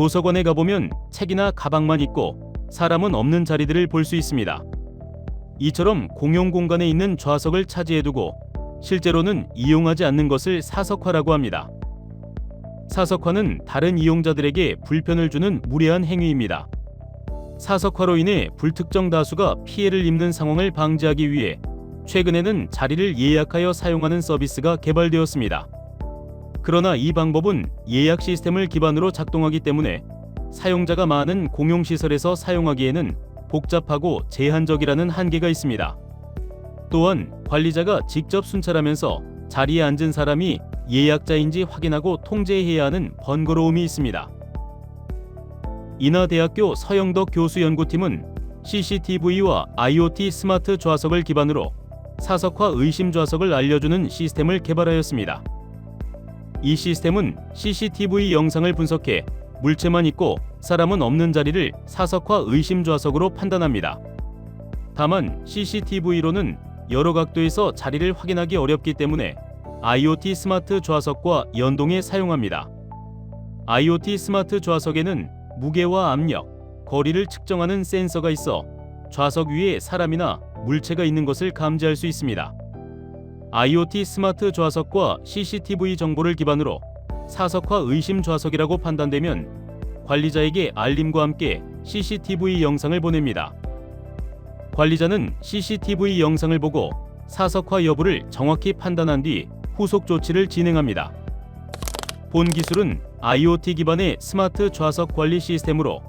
도서관에 가보면 책이나 가방만 있고 사람은 없는 자리들을 볼 수 있습니다. 이처럼 공용 공간에 있는 좌석을 차지해두고 실제로는 이용하지 않는 것을 사석화라고 합니다. 사석화는 다른 이용자들에게 불편을 주는 무례한 행위입니다. 사석화로 인해 불특정 다수가 피해를 입는 상황을 방지하기 위해 최근에는 자리를 예약하여 사용하는 서비스가 개발되었습니다. 그러나 이 방법은 예약 시스템을 기반으로 작동하기 때문에 사용자가 많은 공용시설에서 사용하기에는 복잡하고 제한적이라는 한계가 있습니다. 또한 관리자가 직접 순찰하면서 자리에 앉은 사람이 예약자인지 확인하고 통제해야 하는 번거로움이 있습니다. 인하대학교 서영덕 교수 연구팀은 CCTV와 IoT 스마트 좌석을 기반으로 사석화 의심 좌석을 알려주는 시스템을 개발하였습니다. 이 시스템은 CCTV 영상을 분석해 물체만 있고 사람은 없는 자리를 사석화 의심 좌석으로 판단합니다. 다만 CCTV로는 여러 각도에서 자리를 확인하기 어렵기 때문에 IoT 스마트 좌석과 연동해 사용합니다. IoT 스마트 좌석에는 무게와 압력, 거리를 측정하는 센서가 있어 좌석 위에 사람이나 물체가 있는 것을 감지할 수 있습니다. IoT 스마트 좌석과 CCTV 정보를 기반으로 사석화 의심 좌석이라고 판단되면 관리자에게 알림과 함께 CCTV 영상을 보냅니다. 관리자는 CCTV 영상을 보고 사석화 여부를 정확히 판단한 뒤 후속 조치를 진행합니다. 본 기술은 IoT 기반의 스마트 좌석 관리 시스템으로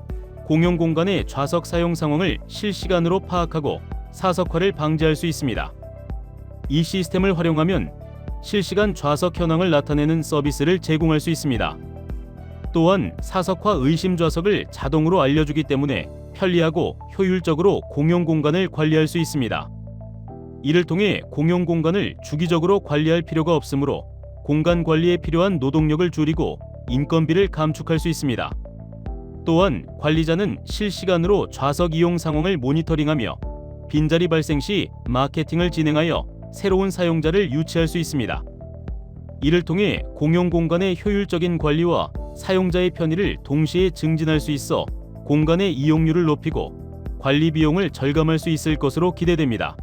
공용 공간의 좌석 사용 상황을 실시간으로 파악하고 사석화를 방지할 수 있습니다. 이 시스템을 활용하면 실시간 좌석 현황을 나타내는 서비스를 제공할 수 있습니다. 또한 사석화 의심 좌석을 자동으로 알려주기 때문에 편리하고 효율적으로 공용 공간을 관리할 수 있습니다. 이를 통해 공용 공간을 주기적으로 관리할 필요가 없으므로 공간 관리에 필요한 노동력을 줄이고 인건비를 감축할 수 있습니다. 또한 관리자는 실시간으로 좌석 이용 상황을 모니터링하며 빈자리 발생 시 마케팅을 진행하여 새로운 사용자를 유치할 수 있습니다. 이를 통해 공용 공간의 효율적인 관리와 사용자의 편의를 동시에 증진할 수 있어 공간의 이용률을 높이고 관리 비용을 절감할 수 있을 것으로 기대됩니다.